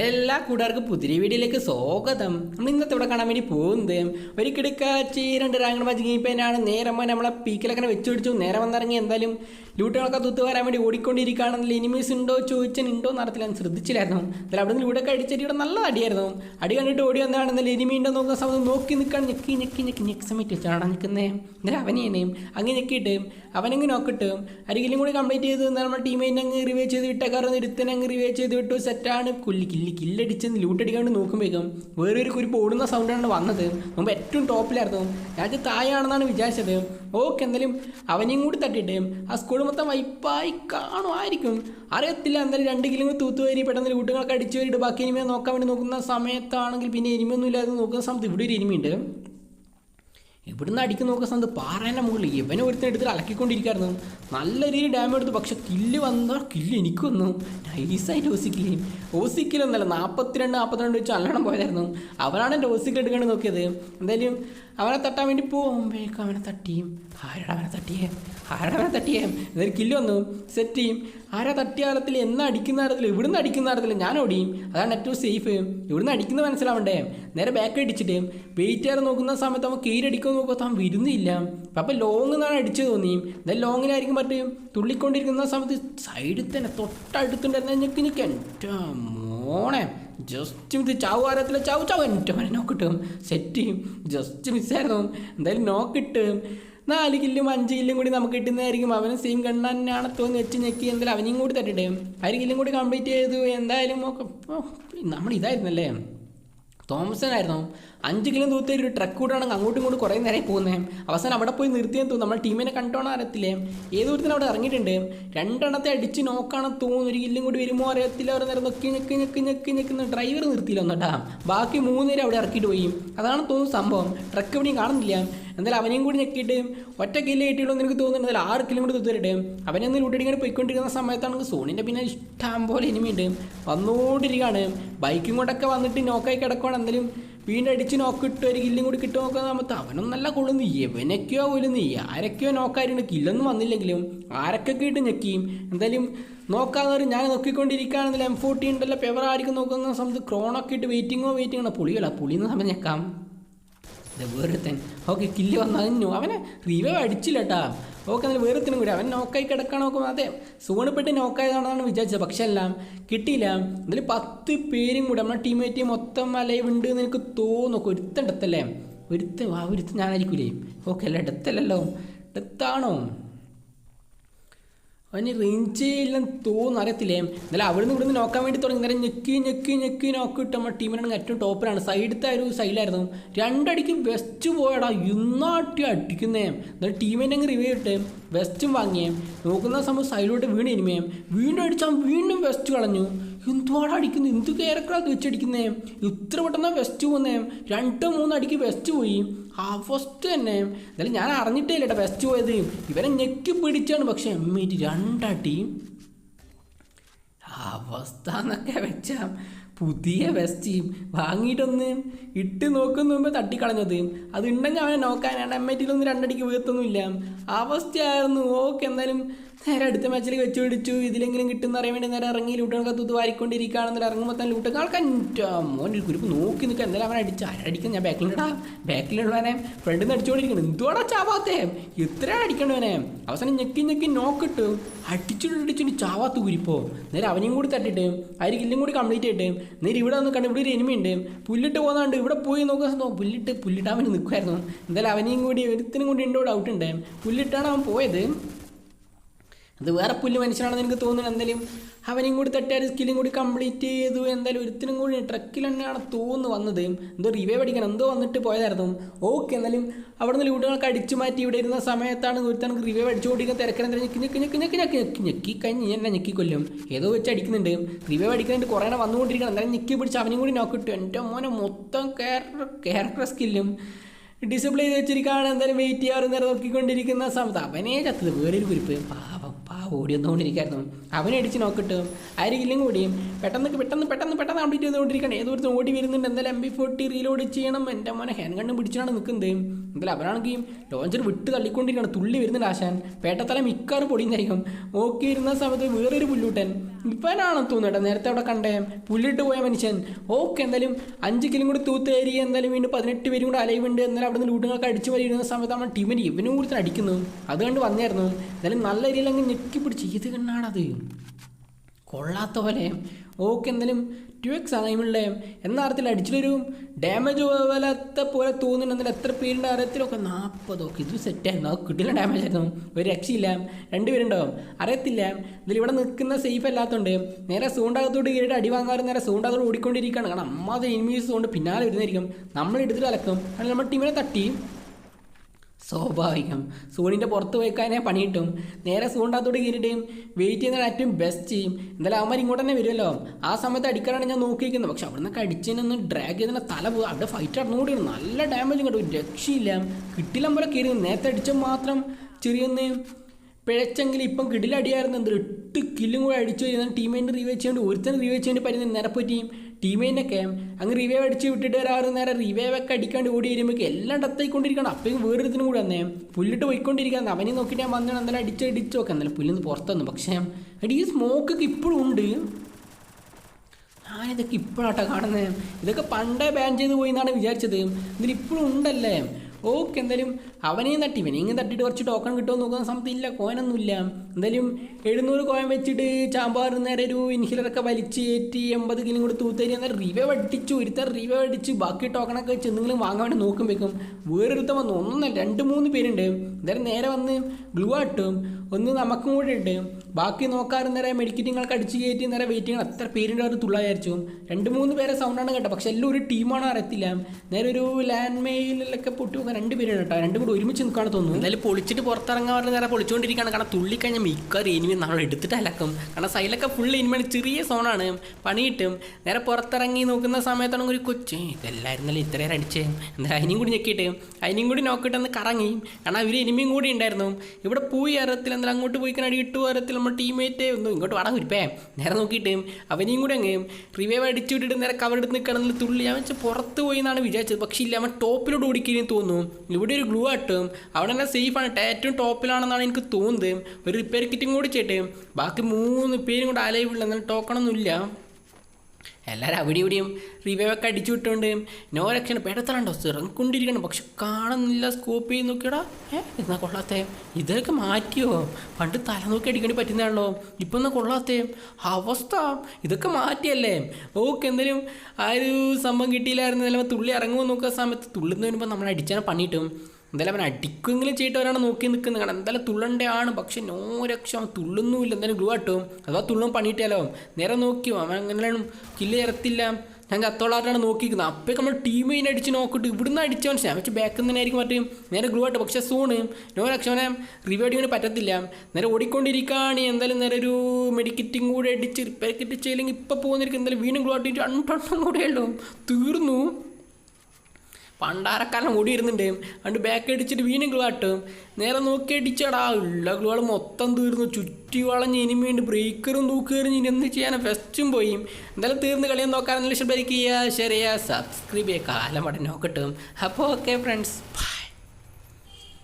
എല്ലാ കൂട്ടുകാർക്കും പുതിരി വീഡിയോയിലേക്ക് സ്വാഗതം. നമ്മൾ ഇന്നത്തെ ഇവിടെ കാണാൻ വേണ്ടി പോകുന്നത് ഒരു കിടക്കാച്ചി രണ്ട് റാങ്ക് മാച്ച് ഗീപ്പേനാണ് നേരം പോയി നമ്മളെ പീക്കിലൊക്കെ വെച്ച് പിടിച്ചു. നേരം വന്നിറങ്ങി എന്തായാലും ലൂട്ടുകളൊക്കെ തുത്ത് വരാൻ വേണ്ടി ഓടിക്കൊണ്ടിരിക്കുകയാണെന്നില്ല എനിമീസ് ഉണ്ടോ ചോദിച്ചാൽ ഉണ്ടോ ഞാൻ ശ്രദ്ധിച്ചില്ലായിരുന്നു. എന്നാലും അവിടെ നിന്ന് ലൂടൊക്കെ അടിച്ചിട്ട് ഇവിടെ നല്ല അടിയായിരുന്നു. അടി കണ്ടിട്ട് ഓടി വന്നതാണെന്നല്ല എനിമി ഉണ്ടോ നോക്കുന്ന സമയത്ത് നോക്കി നിൽക്കാൻ ഞെക്കി ഞെക്കി ഞെക്കി ഞെക്കി. സമയത്ത് വെച്ചാണ് നിൽക്കുന്നത് എന്നാലും അവനെയും അങ്ങനെ ഞെക്കിയിട്ട് അവനങ്ങ് നോക്കിട്ട് അരികിലും കൂടി കംപ്ലീറ്റ് ചെയ്ത് നമ്മുടെ ടീമിനെ അങ്ങ് റിവേ ചെയ്ത് വിട്ടേക്കാറ് ഒരുത്തനെ അങ്ങ് റിവേ ചെയ്ത് വിട്ടു. സെറ്റാണ് കുല്ലി. കില്ലി കില്ലടിച്ചെന്ന് ലൂട്ടടിക്കാണ്ട് നോക്കുമ്പോഴേക്കും വേറെ ഒരു കുരിപ്പ് ഓടുന്ന സൗണ്ടാണ് വന്നത്. മുമ്പ് ഏറ്റവും ടോപ്പിലായിരുന്നു ഞാൻ താഴെയാണെന്നാണ് വിചാരിച്ചത്. ഓക്കെ എന്തായാലും അവനെയും കൂടി തട്ടിയിട്ട് ആ സ്കൂൾ മൊത്തം വൈപ്പായി കാണുമായിരിക്കും. അറിയത്തില്ല എന്തായാലും രണ്ട് കിലോ തൂത്തുവരി പെട്ടെന്ന് ലൂട്ടുകളൊക്കെ അടിച്ചു വരിയിട്ട് ബാക്കി ഇനിമയെ നോക്കാൻ വേണ്ടി നോക്കുന്ന സമയത്താണെങ്കിൽ പിന്നെ ഇനിമയൊന്നും ഇല്ലാതെ നോക്കുന്ന സമയത്ത് ഇവിടെ ഒരു എനിമയുണ്ട് ഇവിടുന്ന് അടിക്കുന്ന നോക്കുന്ന സമയത്ത് പാറേന്റെ മുകളിൽ? ഇവനെ ഒരുത്തിന് എടുത്തിട്ട് അലക്കിക്കൊണ്ടിരിക്കായിരുന്നു. നല്ല രീതിയിൽ ഡാമേജ് എടുത്തു. പക്ഷെ കില്ല് വന്നോ കില്ല് എനിക്ക് വന്നു. നൈസായിട്ട് ഓസിക്കില്ലേ? ഓസിക്കിലൊന്നല്ല നാൽപ്പത്തിരണ്ട് നാൽപ്പത്തിരണ്ട് വെച്ച് നല്ലോണം പോയതായിരുന്നു. അവനാണ് എന്റെ ഓസിക്കിൽ എടുക്കാണ്ട് നോക്കിയത്. എന്തായാലും അവനെ തട്ടാൻ വേണ്ടി പോകുമ്പോഴേക്കും അവനെ തട്ടിയും ആരുടെ അവനെ തട്ടിയേ? ആരുടെ അവനെ തട്ടിയേ? എന്തായാലും കില്ല് വന്നു. സെറ്റ് ചെയ്യും. ആരാ തട്ടിയ കാലത്തിൽ എന്നാ അടിക്കുന്ന കാലത്തിൽ ഇവിടുന്ന് അടിക്കുന്ന കാലത്തിൽ ഞാൻ ഓടിയും. അതാണ് ഏറ്റവും സേഫ് ഇവിടുന്ന് അടിക്കുന്ന മനസ്സിലാവണ്ടേ? നേരെ ബാക്ക് അടിച്ചിട്ട് വെയിറ്റ് ചെയ്യാൻ നോക്കുന്ന സമയത്ത് അവൻ കീഴടിക്കുമെന്ന് നോക്കുമ്പോൾ താൻ വരുന്നില്ല. അപ്പം ലോങ് എന്നാണ് അടിച്ച് തോന്നി. എന്തായാലും ലോങ്ങിലായിരിക്കും പറ്റും തുള്ളിക്കൊണ്ടിരിക്കുന്ന സമയത്ത് സൈഡിൽ തന്നെ തൊട്ടടുത്തുണ്ടായിരുന്ന ഞെക്ക് ഞെക്ക് എന്റെ മോണെ ജസ്റ്റ് മിസ് ചാവ് ആരത്തില്ല ചാവ് ചാവ് എന്റെ മോനെ നോക്കിട്ടും സെറ്റ് ചെയ്യും. ജസ്റ്റ് മിസ്സായിരുന്നു എന്തായാലും നോക്കിട്ട് നാല് കില്ലും അഞ്ച് കില്ലും കൂടി നമുക്ക് കിട്ടുന്നതായിരിക്കും. അവനും സെയിം കണ്ണ തന്നെയാണ് തോന്നി വെച്ച് ഞെക്കി. എന്തായാലും അവനെയും കൂടി തട്ടിട്ടേ. ഒരു കില്ലും കൂടി കംപ്ലീറ്റ് ചെയ്തു. എന്തായാലും നമ്മൾ ഇതായിരുന്നല്ലേ? തോമസൺ ആയിരുന്നു അഞ്ച് കിലോ ദൂരത്തെ ഒരു ട്രക്ക് കൂടാണ് അങ്ങോട്ടും ഇങ്ങോട്ടും കുറേ നേരം പോകുന്നത്. അവസാനം അവിടെ പോയി നിർത്തിയെന്ന് തോന്നുന്നു. നമ്മൾ ടീമിനെ കണ്ടോണം അറിയത്തില്ലേ? ദൂരത്തിന് അവിടെ ഇറങ്ങിയിട്ടുണ്ട്. രണ്ടെണ്ണത്തെ അടിച്ച് നോക്കാണെന്ന് തോന്നുന്നു. ഒരു കില്ലും കൂടി വരുമോ അറിയത്തില്ല. അവർ നേരം നൊക്കി ഞെക്കി ഞെക്കി ഞെക്കി ഞെക്കുന്ന ഡ്രൈവർ നിർത്തിയില്ല ഒന്നട്ടാ ബാക്കി മൂന്ന് പേര് അവിടെ ഇറക്കിയിട്ട് പോയി. അതാണ് തോന്നുന്നു സംഭവം. ട്രക്ക് എവിടെയും കാണുന്നില്ല. എന്തായാലും അവനെയും കൂടി ഞെക്കിയിട്ട് ഒറ്റ കില്ല് കിട്ടിയുള്ളൂ എനിക്ക് തോന്നുന്നുണ്ട്. എന്നാലും ആറ് കില്ലും കൂടി തുത്തരട്ടെ അവനെ ഒന്ന് ലൂട്ടടിങ്ങനെ പോയിക്കൊണ്ടിരിക്കുന്ന സമയത്താണ് സോണിന്റെ പിന്നെ ഇഷ്ടം പോലെ ഇനിമയുണ്ട് വന്നുകൊണ്ടിരിക്കുകയാണ് ബൈക്കും കൊണ്ടൊക്കെ വന്നിട്ട് നോക്കായി കിടക്കുകയാണ് എന്തായാലും വീണ്ടും അടിച്ച് നോക്കിട്ട് ഒരു കില്ലും കൂടി കിട്ടും നോക്കാൻ സമയത്ത് അവനും നല്ല കൊള്ളുന്നു എവനൊക്കെയോ കൊല്ലുന്നു ആരൊക്കെയോ നോക്കാറുണ്ട് കില്ലൊന്നും വന്നില്ലെങ്കിലും ആരൊക്കെ ഇട്ട് ഞെക്കിയും എന്തായാലും നോക്കാതെ ഞാൻ നോക്കിക്കൊണ്ടിരിക്കുകയാണെന്നില്ല എം ഫോർട്ടി ഉണ്ടല്ലോ. പെവർ ആയിരിക്കും നോക്കുന്ന സമയത്ത് ക്രോണൊക്കെ ഇട്ട് വെയിറ്റിങ്ങോ വെയിറ്റിങ്ങോ പുളിയല്ല പുളിയെന്ന് സമയം ഞെക്കാം. ഇത് വേറൊരുത്തൻ. ഓക്കെ കില്ല് വന്നു അവനെ റീവൈവ് അടിച്ചില്ല കേട്ടാ ഓക്കെ എന്നാൽ വേറൊരുത്തനും കൂടി. അവൻ നോക്കായി കിടക്കാൻ നോക്കും അതെ സൂണിപ്പെട്ട് നോക്കായതാണെന്നാണ് വിചാരിച്ചത്. പക്ഷെ എല്ലാം കിട്ടിയില്ല. ഇതിൽ പത്ത് പേരും കൂടി നമ്മുടെ ടീമേറ്റ് മൊത്തം അലൈവ് ഉണ്ട് എന്ന് എനിക്ക് തോന്നുന്നു. ഒരുത്തണ്ടത്തല്ലേ ഒരുത്ത ആ ഒരുത്തൻ ഞാനായിരിക്കൂലേ? ഓക്കെ അല്ല ഡെത്തല്ലല്ലോ ഡെത്താണോ അവന് റേഞ്ച് ഇല്ലെന്ന് തോന്നുന്നു അറിയത്തില്ലേ? എന്നാലും അവിടെ നിന്ന് ഇവിടുന്ന് നോക്കാൻ വേണ്ടി തുടങ്ങി. നേരം ഞെക്കി ഞെക്കി ഞെക്കി നോക്കി ഇട്ട് നമ്മുടെ ടീമിനാണെങ്കിൽ ഏറ്റവും ടോപ്പിലാണ് സൈഡത്തെ ഒരു സൈഡിലായിരുന്നു രണ്ടടിക്ക് വെസ്റ്റ് പോയടാ. ഇന്നാട്ടി അടിക്കുന്നേ. എന്നിട്ട് ടീമിനെ അങ്ങ് റിവ്യൂ ഇട്ട് വെസ്റ്റും വാങ്ങിയേ. നോക്കുന്ന സമയം സൈഡിലോട്ട് വീണ് ഇനിമേ. വീണ്ടും അടിച്ചാൽ വീണ്ടും വെസ്റ്റ് കളഞ്ഞു. എന്തുവാടാ അടിക്കുന്നത് എന്ത് കേരക്കളത് വെച്ചടിക്കുന്നേ ഇത്ര പെട്ടെന്ന് വെസ്റ്റ് പോകുന്നേ രണ്ട് മൂന്ന് അടിക്ക് വെസ്റ്റ് പോയി. ആ ഫസ്റ്റ് തന്നെ. എന്നാലും ഞാൻ അറിഞ്ഞിട്ടേ ഇല്ല വെസ്റ്റ് പോയത്. ഇവരെ ഞെക്കി പിടിച്ചാണ്. പക്ഷെ എമ്മേറ്റ് രണ്ടടി. അവസ്ഥ എന്നൊക്കെ വെച്ച പുതിയ വെസ്റ്റ് വാങ്ങിയിട്ടൊന്ന് ഇട്ട് നോക്കുന്ന മുമ്പ് തട്ടിക്കളഞ്ഞത്. അത് ഉണ്ടെങ്കിൽ അവനെ നോക്കാനാണ് എം ഐ ടിയിലൊന്നും രണ്ടടിക്ക് വീർത്തൊന്നുമില്ല. അവസ്ഥയായിരുന്നു. ഓക്കെ എന്തായാലും നേരെ അടുത്ത മാച്ചിൽ വെച്ച് പിടിച്ചു. ഇതിലെങ്കിലും കിട്ടുന്ന അറിയാൻ വേണ്ടി നേരെ ഇറങ്ങി ലൂട്ടുകളൊക്കെ തൂത്ത് വാരിക്കൊണ്ടിരിക്കുകയാണെന്നൊരു ഇറങ്ങുമ്പോൾ തന്നെ ലൂട്ടൊക്കെ ആൾക്കാൻ മോന്റെ ഒരു ഗ്രൂപ്പ് നോക്കി നിൽക്കുക എന്തായാലും അവൻ അടിച്ച് ആരടിക്കുന്ന ഞാൻ ബാക്കിലുണ്ടാ ബാക്കിലുള്ളവനെ ഫ്രണ്ടിൽ നിന്ന് അടിച്ചുകൊണ്ടിരിക്കണം എന്തുവാടാ ചാവാത്തേ? ഇത്രയാണ് അടിക്കണ്ടവനെ? അവസാനം ഞെക്കി ഞെക്കി നോക്കിട്ട് അടിച്ചിട്ട് അടിച്ചിട്ട് ചാവാത്ത കുരിപ്പോ? നേരെ അവനെയും കൂടി തട്ടിട്ട് അതിൽ കില്ലും കൂടി കംപ്ലീറ്റ് ആയിട്ട് നേരെ ഇവിടെ വന്ന് കണ്ട് ഇവിടെ ഒരു എനിമയുണ്ട് പുല്ലിട്ട് പോകുന്നുണ്ട് ഇവിടെ പോയി നോക്കാൻ പുല്ലിട്ട് പുല്ലിട്ടാൻ വേണ്ടി നിൽക്കുമായിരുന്നു എന്തായാലും അവനെയും കൂടി ഒരുത്തിനും കൂടി ഉണ്ടോ ഡൗട്ട് ഉണ്ട്. പുല്ലിട്ടാണ് അവൻ പോയത്. അത് വേറെ പുല്ല് മനുഷ്യനാണെന്ന് എനിക്ക് തോന്നുന്നു എന്തായാലും അവനെയും കൂടി തട്ടിയാൽ സ്കില്ലും കൂടി കംപ്ലീറ്റ് ചെയ്തു. എന്തായാലും ഒരുത്തിനും കൂടി ട്രക്കിൽ തന്നെയാണ് തോന്നുന്നു വന്നത്. എന്തോ റിവേ പഠിക്കണം. എന്തോ വന്നിട്ട് പോയതായിരുന്നു. ഓക്കെ എന്നാലും അവിടെ നിന്ന് ലൂട്ടുകളൊക്കെ അടിച്ചു മാറ്റി ഇവിടെ ഇരുന്ന സമയത്താണ് ഒരുത്തനക്ക് റിവേ അടിച്ചുകൊണ്ടിരിക്കുന്ന തിരക്കനെന്താ ഞെക്കി ഞെക്കി ഞെക്കി ഞെക്കി ഞെക്കി ഞെക്കി ഞെക്കി കഴിഞ്ഞ് എന്നെ ഞെക്കി കൊല്ലും. ഏതോ വെച്ച് അടിക്കുന്നുണ്ട്. റിവേ അടിക്കുന്നുണ്ട് കുറേ എണ്ണം വന്നുകൊണ്ടിരിക്കണം. എന്തായാലും ഞെക്കി പിടിച്ച് അവനെയും കൂടി നോക്കിട്ടു എന്റെ മോനെ മൊത്തം ക്യാരക്ടർ ക്യാരക്ടർ സ്കില്ലും ഡിസിപ്ലിൻ ചെയ്ത് വെച്ചിരിക്കുകയാണ്. എന്തായാലും വെയിറ്റ് ചെയ്യാറ് നേരം നോക്കിക്കൊണ്ടിരിക്കുന്ന സമയത്ത് അവനേ ചത്തത്. വേറൊരു കുരിപ്പ്. പാവം. പാവം ഓടി വന്നുകൊണ്ടിരിക്കായിരുന്നു അവനെ അടിച്ച് നോക്കിട്ട് ആരെങ്കിലും കൂടിയും പെട്ടെന്ന് പെട്ടെന്ന് പെട്ടെന്ന് പെട്ടെന്ന് കംപ്ലീറ്റ് ചെയ്തുകൊണ്ടിരിക്കണം ഏതോ ഒരു ഓടി വരുന്നുണ്ട്. എന്തായാലും എം ബി ഫോർട്ടി റീലോഡ് ചെയ്യണം. എന്റെ മോനെ ഹാൻഡ് ഗണ്ണും പിടിച്ചാണ് നിൽക്കുന്നത്. എന്തായാലും അവനാണെങ്കിൽ ലോഞ്ചർ വിട്ട് തള്ളിക്കൊണ്ടിരിക്കുകയാണ്. തുള്ളി വരുന്നുണ്ട് ആശാൻ. പേട്ടത്തല മിക്കാറ് പൊടിയുന്നതായിരിക്കും ഇരുന്ന സമയത്ത് വേറൊരു പുല്ലൂട്ടൻ ഇവനാണെന്ന് തോന്നുന്നു നേരത്തെ അവിടെ കണ്ടേ പുല്ലിട്ട് പോയ മനുഷ്യൻ. ഓക്കെ എന്തായാലും അഞ്ച് കിലും കൂടി തൂത്തേരി എന്തായാലും വീണ്ടും പതിനെട്ട് പേരും കൂടെ അലൈവുണ്ട് എന്നാലും അവിടെ നിന്ന് ലൂട്ടുകളൊക്കെ അടിച്ചു സമയത്ത് നമ്മൾ ടീമിന് ഇവനും കൂടി അടിക്കുന്നു. അതുകൊണ്ട് വന്നായിരുന്നു എന്തായാലും നല്ല രീതിയിൽ അങ്ങ് ഞെക്കി പിടിച്ച് ഇത് കണ്ണാണത്. കൊള്ളാത്ത പോലെ ഓക്കെ എന്തായാലും ടു എക്സ് ആണ് ആയിമില്ലേ എന്ന അർത്ഥത്തിൽ അടിച്ചിട്ടൊരു ഡാമേജ് പോലത്തെ പോലെ തോന്നുന്നുണ്ടെങ്കിൽ എത്ര പേരുടെ അറിയത്തിലൊക്കെ? നാൽപ്പതൊക്കെ ഇത് സെറ്റായിരുന്നു അത് കിട്ടില്ല ഡാമേജ് ആയിരുന്നു. ഒരു രക്ഷയില്ല. രണ്ടുപേരുണ്ടാവും അറിയത്തില്ല. ഇതിൽ ഇവിടെ നിൽക്കുന്ന സേഫ് അല്ലാത്തതുകൊണ്ട് നേരെ സൂണ്ടാകത്തോട്ട് കയറിയിട്ട് അടി വാങ്ങാറ് നേരെ സൂണ്ടാകത്തോട് ഓടിക്കൊണ്ടിരിക്കുകയാണ്. കാരണം അമ്മാതിരി ഇൻമീസ് കൊണ്ട് പിന്നാലെ വരുന്നതായിരിക്കും. നമ്മൾ എടുത്തിട്ട് അലക്കും. അല്ലെങ്കിൽ നമ്മുടെ ടീമിനെ തട്ടി. സ്വാഭാവികം. സൂണിന്റെ പുറത്ത് പോയിക്കാനെ പണി കിട്ടും. നേരെ സൂണ്ടാത്തോട് കയറിയിട്ടും വെയിറ്റ് ചെയ്യുന്ന ഏറ്റവും ബെസ്റ്റ് ചെയ്യും. എന്തായാലും അവന്മാർ ഇങ്ങോട്ട് തന്നെ വരുമല്ലോ. ആ സമയത്ത് അടിക്കാനാണ് ഞാൻ നോക്കിയിരിക്കുന്നത്. പക്ഷെ അവിടെ നിന്ന് കടിച്ചതിനൊന്ന് ഡ്രാഗ് ചെയ്തതിന്റെ തല പോകും അവിടെ ഫൈറ്റ് നടന്നുകൂടിയാണ് നല്ല ഡാമേജും കിട്ടും രക്ഷയില്ല. കിട്ടില്ല പോലെ കയറി നേരത്തെ അടിച്ച മാത്രം ചെറിയൊന്ന് പിഴച്ചെങ്കിൽ ഇപ്പം കിടിലടിയായിരുന്നു. എന്ത് എട്ട് കില്ലും കൂടെ അടിച്ചു കഴിഞ്ഞാൽ ടീമിന്റെ റീവേ ചെയ്യേണ്ടി ഒരുത്തന്നെ റീവേ ചെയ്യേണ്ടി പറ്റുന്ന നേരെ ടീമേനൊക്കെ അങ്ങ് റിവൈവ് അടിച്ച് വിട്ടിട്ട് വരാറ് നേരെ റിവൈവ് ഒക്കെ അടിക്കാണ്ട് ഓടി വരുമ്പോൾ എല്ലാം ഡത്തായിക്കൊണ്ടിരിക്കണം അപ്പോഴും വേറൊരുത്തിനും കൂടെ വന്നേ. പുല്ലിട്ട് പോയിക്കൊണ്ടിരിക്കാൻ അവനെ നോക്കിയിട്ട് ഞാൻ വന്നാണ് എന്തായാലും അടിച്ച് അടിച്ച് നോക്കാം എന്നാലും പുല്ലിന്ന് പുറത്തുനിന്ന് പക്ഷേ അടി ഈ സ്മോക്കൊക്കെ ഇപ്പോഴും ഉണ്ട്. ഞാനിതൊക്കെ ഇപ്പോഴാട്ടോ കാണുന്നത് ഇതൊക്കെ പണ്ടേ ബാൻ ചെയ്ത് പോയി എന്നാണ് വിചാരിച്ചത്. ഇതിൽ ഇപ്പോഴും ഉണ്ടല്ലേ? ഓക്കെ എന്തായാലും അവനെയും തട്ടി ഇവനെയും തട്ടിയിട്ട് കുറച്ച് ടോക്കൺ കിട്ടുമോ നോക്കുന്ന സമയത്ത് ഇല്ല കോയിനൊന്നുമില്ല എന്തായാലും എഴുന്നൂറ് കോയിൻ വെച്ചിട്ട് ചാമ്പാറ് നേരെ ഒരു ഇൻഹിലറൊക്കെ വലിച്ച് കയറ്റി എൺപത് കിലും കൂടി തൂത്തേരി എന്നാൽ റിവൈവ് അടിച്ചു ഒരുത്തർ റിവൈവ് അടിച്ച് ബാക്കി ടോക്കണൊക്കെ വെച്ച് എന്തെങ്കിലും വാങ്ങാൻ വേണ്ടി നോക്കുമ്പോഴേക്കും വേറൊരുത്തം വന്നു ഒന്നല്ല രണ്ട് മൂന്ന് പേരുണ്ട്. എന്തായാലും നേരെ വന്ന് ഗ്ലൂ ആട്ടും ഒന്ന് നമുക്കും കൂടെ ഉണ്ട്. ബാക്കി നോക്കാറ് നേരെ മെഡിക്കറ്റിങ്ങൾക്ക് അടിച്ച് കയറ്റി നേരെ വെയിറ്റിംഗ് എത്ര ഒരു അവർ തുള്ളായിരിച്ചു. രണ്ട് മൂന്ന് പേരെ സൗണ്ടാണ് കേട്ടോ. പക്ഷെ എല്ലാം ഒരു ടീമാണ് അറിയത്തില്ല. നേരെ ഒരു ലാൻഡ് മെയിലൊക്കെ പൊട്ടി നോക്കാൻ രണ്ട് പേരാണ് കേട്ടോ. രണ്ടും കൂടി ഒരുമിച്ച് നിൽക്കാണ് തോന്നുന്നു. എന്തായാലും പൊളിച്ചിട്ട് പുറത്തിറങ്ങാൻ പറഞ്ഞ നേരെ പൊളിച്ചുകൊണ്ടിരിക്കുകയാണ് കാരണം തുള്ളിക്കഴിഞ്ഞാൽ മിക്കവാറും ഇനിമി നമ്മൾ എടുത്തിട്ട് അലക്കും. കാരണം സൈലൊക്കെ ഫുൾ എനിമിയാണ് ചെറിയ സോണാണ് പണിയിട്ടും നേരെ പുറത്തിറങ്ങി നോക്കുന്ന സമയത്താണെങ്കിൽ ഒരു കൊച്ചു ഇതെല്ലായിരുന്നല്ലോ ഇത്രയേറെ അടിച്ചേ? എന്തായാലും അതിനെയും കൂടി ഞെക്കിയിട്ട് അതിനെയും കൂടി നോക്കിയിട്ട് ഒന്ന് കറങ്ങി. കാരണം അവർ ഇനിമിയും കൂടി ഉണ്ടായിരുന്നു. ഇവിടെ പോയി അറത്തിൽ എന്തായാലും അങ്ങോട്ട് പോയി അടി ഇട്ടു അറത്തിൽ നമ്മുടെ ടീമേറ്റ് ഒന്നും ഇങ്ങോട്ട് വടം കുരിപ്പേ നേരെ നോക്കിയിട്ട് അവനെയും കൂടെ അങ്ങ് റിവൈവ് അടിച്ചു വിട്ടിട്ട് നേരെ എടുത്ത് നിൽക്കണമെന്ന് തുള്ളി. അവൻ വെച്ചാൽ പുറത്ത് പോയി എന്നാണ് വിചാരിച്ചത്. പക്ഷേ ഇല്ല അവൻ ടോപ്പിലോട്ട് ഓടിക്കുകയും തോന്നുന്നു. ഇവിടെ ഒരു ഗ്ലൂ ആട്ടും അവിടെ തന്നെ സേഫാണ് ഏറ്റവും ടോപ്പിലാണെന്നാണ് എനിക്ക് തോന്നുന്നത്. ഒരു റിപ്പയർ കിറ്റും കൂടി ചേട്ട് ബാക്കി മൂന്ന് പേരും കൂടെ അലൈവുള്ള എന്നാൽ ടോക്കണൊന്നും ഇല്ല. എല്ലാവരും അവിടെ ഇവിടെയും റിവൈവ് ഒക്കെ അടിച്ചു വിട്ടുകൊണ്ട് നോ രക്ഷണ പെടത്തലുണ്ടോ ഇറങ്ങിക്കൊണ്ടിരിക്കണം പക്ഷെ കാണുന്നില്ല സ്കോപ്പ് ചെയ്ത് നോക്കിയടാ. ഏ? എന്നാ കൊള്ളാത്തേ? ഇതൊക്കെ മാറ്റിയോ? പണ്ട് തല നോക്കി അടിക്കേണ്ടി പറ്റുന്നതാണല്ലോ. ഇപ്പം എന്നാ കൊള്ളാത്തേ? അവസ്ഥ. ഇതൊക്കെ മാറ്റിയല്ലേ? ഓക്കെ എന്തായാലും ആ ഒരു സംഭവം കിട്ടിയില്ലായിരുന്നു. നിലവിൽ തുള്ളി ഇറങ്ങുമ്പോൾ നോക്കുന്ന സമയത്ത് തുള്ളുന്ന വരുമ്പോൾ നമ്മൾ അടിച്ചാൽ പണിയിട്ടും എന്തായാലും അവൻ അടിക്കുമെങ്കിലും ചെയ്തിട്ടവരാണ് നോക്കി നിൽക്കുന്നത് കാരണം എന്തായാലും തുള്ളണ്ടേ ആണ്. പക്ഷെ നോ രക്ഷ അവൻ തുള്ളുന്നുമില്ല. എന്തായാലും ഗ്ലൂ ആട്ടും. അഥവാ തുള്ളും പണിയിട്ടാലോ. നേരെ നോക്കിയോ. അവൻ അങ്ങനെയാണ് കില്ല് ചേർത്തില്ല ഞാൻ ചത്തോളായിട്ടാണ് നോക്കിയിരിക്കുന്നത്. അപ്പോഴേക്ക് നമ്മൾ ടീമിനെ അടിച്ച് നോക്കിയിട്ട് ഇവിടുന്ന് അടിച്ചവൻ ഞാൻ വെച്ച് ബാക്കിൽ നിന്ന് ആയിരിക്കും മറ്റേ നേരെ ഗ്ലൂ ആയിട്ട്. പക്ഷേ സൂണ് നോ രക്ഷ അവനെ റിവൈഡിങ്ങിന് പറ്റത്തില്ല. നേരെ ഓടിക്കൊണ്ടിരിക്കുകയാണ്. എന്തായാലും നേരെ ഒരു മെഡിക്കറ്റും കൂടെ അടിച്ച് റിപ്പയർ കിറ്റ് ചെയ്യില്ലെങ്കിൽ ഇപ്പോൾ പോകുന്നിരിക്കും എന്തായാലും വീണ്ടും ഗ്ലൂ ആയിട്ട് രണ്ടെണ്ണം കൂടെ ഉള്ളൂ. തീർന്നു. പണ്ടാരക്കാലം ഓടി ഇരുന്നുണ്ട് അതുകൊണ്ട് ബാക്ക് അടിച്ചിട്ട് വീണ്ടും ഗ്ലൂ ആട്ടും. നേരെ നോക്കി അടിച്ചടാ ഉള്ള ഗ്ലൂകൾ മൊത്തം തീർന്നു. ചുറ്റി വളഞ്ഞ് ഇനി വേണ്ടി ബ്രേക്കറും തൂക്കേറിഞ്ഞ് ഇനി എന്ത് ചെയ്യാനും? ഫെസ്റ്റും പോയി. എന്തായാലും തീർന്ന് കളിയും ഇഷ്ടം ചെയ്യുക ഷെയർ ചെയ്യുക സബ്സ്ക്രൈബ് ചെയ്യുക കാലം അവിടെ നോക്കട്ടും. അപ്പോൾ ഓക്കെ ഫ്രണ്ട്സ്